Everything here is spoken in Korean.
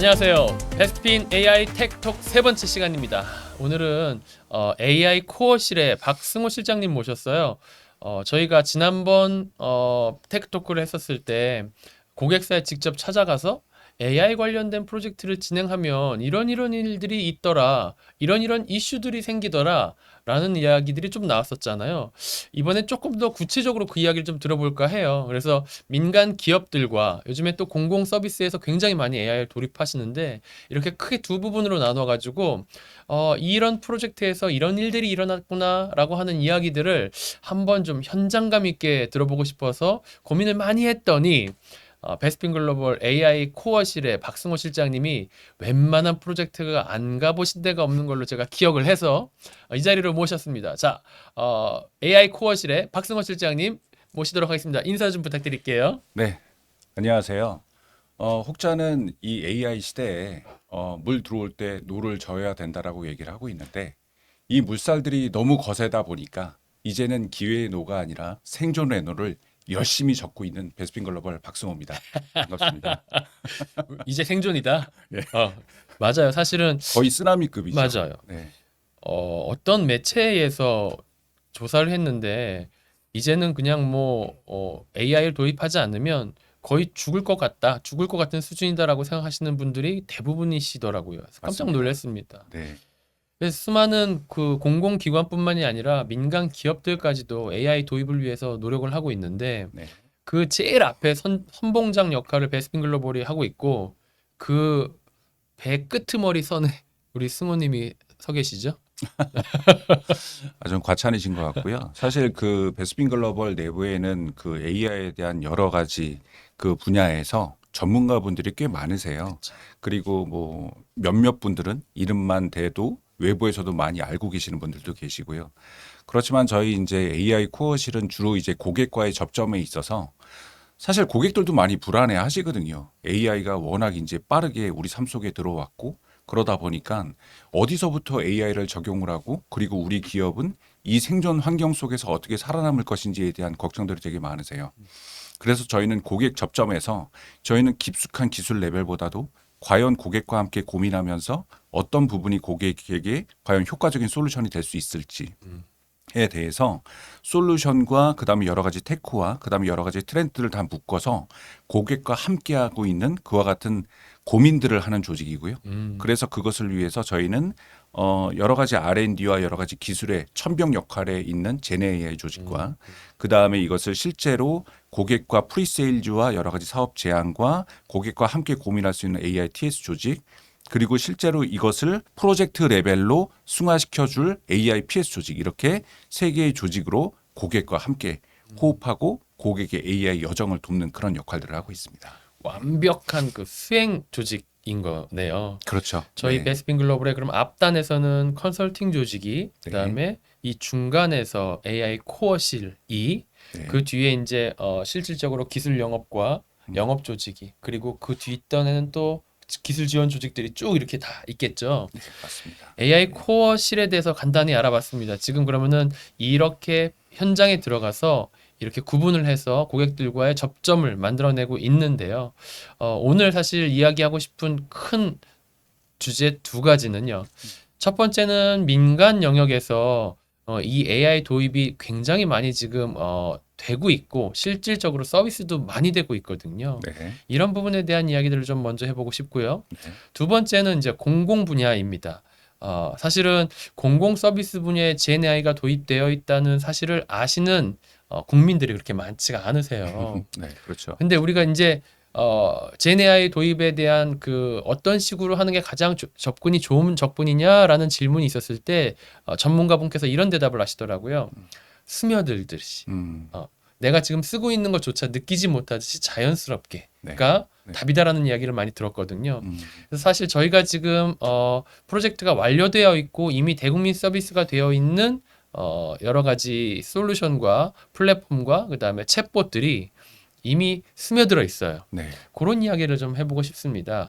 안녕하세요. 베스핀 AI 텍톡 세 번째 시간입니다. 오늘은 어, AI 코어실의 박승호 실장님 모셨어요. 어, 저희가 지난번 어, 텍토크를 했었을 때 고객사에 직접 찾아가서 AI 관련된 프로젝트를 진행하면 이런 이런 일들이 있더라, 이런 이런 이슈들이 생기더라, 라는 이야기들이 좀 나왔었잖아요. 이번에 조금 더 구체적으로 그 이야기를 좀 들어볼까 해요. 그래서 민간 기업들과 요즘에 또 공공 서비스에서 굉장히 많이 AI를 도입하시는데 이렇게 크게 두 부분으로 나눠 가지고 어 이런 프로젝트에서 이런 일들이 일어났구나라고 하는 이야기들을 한번 좀 현장감 있게 들어보고 싶어서 고민을 많이 했더니 어, 베스핀 글로벌 AI 코어실의 박승호 실장님이 웬만한 프로젝트가 안 가보신 데가 없는 걸로 제가 기억을 해서 어, 이 자리로 모셨습니다. 자, 어, AI 코어실의 박승호 실장님 모시도록 하겠습니다. 인사 좀 부탁드릴게요. 네, 안녕하세요. 어, 혹자는 이 AI 시대에 어, 물 들어올 때 노를 저어야 된다라고 얘기를 하고 있는데 이 물살들이 너무 거세다 보니까 이제는 기회의 노가 아니라 생존의 노를 열심히 적고 있는 베스핀 글로벌 박승호입니다. 반갑습니다. 이제 생존이다. 네. 어, 맞아요. 사실은 거의 쓰나미급이죠. 맞아요. 네, 어, 어떤 매체에서 조사를 했는데 이제는 그냥 뭐 어, AI를 도입하지 않으면 거의 죽을 것 같다, 죽을 것 같은 수준이다라고 생각하시는 분들이 대부분이시더라고요. 깜짝 맞습니다. 놀랐습니다. 네, 그래서 수많은 그 공공기관뿐만이 아니라 민간 기업들까지도 AI 도입을 위해서 노력을 하고 있는데 네. 그 제일 앞에 선, 선봉장 역할을 베스핀 글로벌이 하고 있고 그 배 끄트머리 선에 우리 승호님이 서 계시죠? 아, 좀 과찬이신 것 같고요. 사실 그 베스핀 글로벌 내부에는 그 AI에 대한 여러 가지 그 분야에서 전문가분들이 꽤 많으세요. 그리고 뭐 몇몇 분들은 이름만 대도 외부에서도 많이 알고 계시는 분들도 계시고요. 그렇지만 저희 이제 AI 코어실은 주로 이제 고객과의 접점에 있어서 사실 고객들도 많이 불안해 하시거든요. AI가 워낙 이제 빠르게 우리 삶 속에 들어왔고 그러다 보니까 어디서부터 AI를 적용을 하고 그리고 우리 기업은 이 생존 환경 속에서 어떻게 살아남을 것인지에 대한 걱정들이 되게 많으세요. 그래서 저희는 고객 접점에서 저희는 깊숙한 기술 레벨보다도 과연 고객과 함께 고민하면서 어떤 부분이 고객에게 과연 효과적인 솔루션이 될 수 있을지 에 대해서 솔루션과 그다음에 여러 가지 테크와 그다음에 여러 가지 트렌드를 다 묶어서 고객과 함께 하고 있는 그와 같은 고민들을 하는 조직이고요. 음. 그래서 그것을 위해서 저희는 어 여러 가지 R&D와 여러 가지 기술의 천병 역할에 있는 제네 AI 조직과 그 다음에 이것을 실제로 고객과 프리세일즈와 여러 가지 사업 제안과 고객과 함께 고민할 수 있는 AI TS 조직 그리고 실제로 이것을 프로젝트 레벨로 승화시켜줄 AI PS 조직 이렇게 세 개의 조직으로 고객과 함께 호흡하고 고객의 AI 여정을 돕는 그런 역할들을 하고 있습니다. 완벽한 그 수행 조직인 거네요. 그렇죠. 저희 네. 베스핀 글로벌의 그럼 앞단에서는 컨설팅 조직이 그다음에 이 중간에서 AI 코어실이 네. 그 뒤에 이제 어 실질적으로 기술 영업과 음. 영업 조직이 그리고 그 뒷단에는 또 기술 지원 조직들이 쭉 이렇게 다 있겠죠. 네, 맞습니다. AI 코어 실에 대해서 간단히 알아봤습니다. 지금 그러면은 이렇게 현장에 들어가서 이렇게 구분을 해서 고객들과의 접점을 만들어내고 있는데요. 어, 오늘 사실 이야기하고 싶은 큰 주제 두 가지는요. 첫 번째는 민간 영역에서 어, 이 AI 도입이 굉장히 많이 지금 어, 되고 있고 실질적으로 서비스도 많이 되고 있거든요. 네. 이런 부분에 대한 이야기들을 좀 먼저 해보고 싶고요. 네. 두 번째는 이제 공공 분야입니다. 어, 사실은 공공 서비스 분야에 GenAI가 도입되어 있다는 사실을 아시는 어, 국민들이 그렇게 많지가 않으세요. 네, 그렇죠. 근데 우리가 이제 어, GenAI 도입에 대한 그 어떤 식으로 하는 게 가장 조- 접근이 좋은 접근이냐라는 질문이 있었을 때 어, 전문가분께서 이런 대답을 하시더라고요. 스며들듯이 음, 내가 지금 쓰고 있는 것조차 느끼지 못하듯이 자연스럽게 네. 가 네. 답이다라는 이야기를 많이 들었거든요. 음, 그래서 사실 저희가 지금 어, 프로젝트가 완료되어 있고 이미 대국민 서비스가 되어 있는 어, 여러 가지 솔루션과 플랫폼과 그다음에 챗봇들이 이미 스며들어 있어요. 네. 그런 이야기를 좀 해보고 싶습니다.